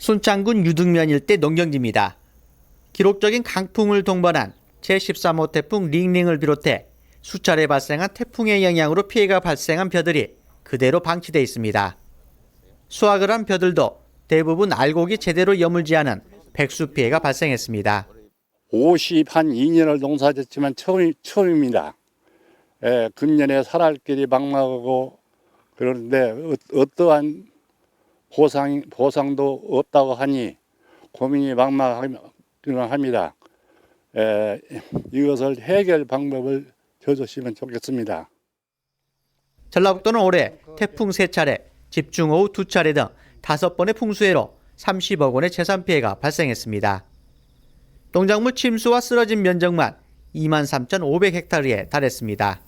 순창군 유등면 일대 농경지입니다. 기록적인 강풍을 동반한 제13호 태풍 링링을 비롯해 수차례 발생한 태풍의 영향으로 피해가 발생한 벼들이 그대로 방치돼 있습니다. 수확을 한 벼들도 대부분 알곡이 제대로 여물지 않은 백수 피해가 발생했습니다. 50한 2년을 농사졌지만 처음, 처음입니다. 예, 금년에 살할 길이 막막하고 그런데 어, 떠한 보상, 보상도 없다고 하니 고민이 막막합니다. 예, 이것을 해결 방법을 줘주시면 좋겠습니다. 전라북도는 올해 태풍 3차례, 집중호우 2차례 등 5번의 풍수해로 30억 원의 재산 피해가 발생했습니다. 농작물 침수와 쓰러진 면적만 2만 3,500헥타르에 달했습니다.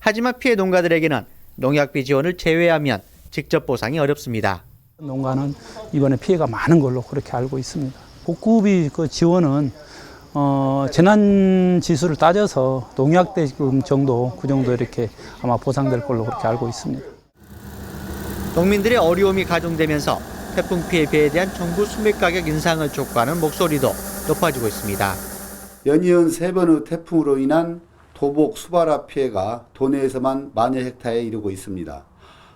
하지만 피해 농가들에게는 농약비 지원을 제외하면 직접 보상이 어렵습니다. 농가는 이번에 피해가 많은 걸로 그렇게 알고 있습니다. 복구비 그 지원은 어, 재난 지수를 따져서 농약 대금 정도 그 정도 이렇게 아마 보상될 걸로 그렇게 알고 있습니다. 농민들의 어려움이 가중되면서 태풍 피해 배에 대한 정부 수매 가격 인상을 촉구하는 목소리도 높아지고 있습니다. 연이은 세 번의 태풍으로 인한 도복 수발화 피해가 도내에서만 만여 헥타에 이르고 있습니다.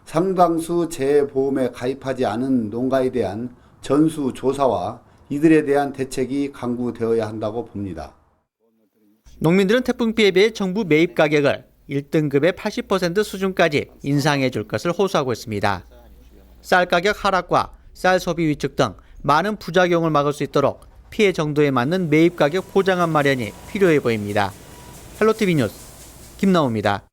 상당수 재보험에 가입하지 않은 농가에 대한 전수 조사와 이들에 대한 대책이 강구되어야 한다고 봅니다. 농민들은 태풍 피해 배의 정부 매입 가격을 1등급의 80% 수준까지 인상해 줄 것을 호소하고 있습니다. 쌀 가격 하락과 쌀 소비 위축 등 많은 부작용을 막을 수 있도록 피해 정도에 맞는 매입 가격 보장안 마련이 필요해 보입니다. 헬로티비 뉴스 김나우입니다.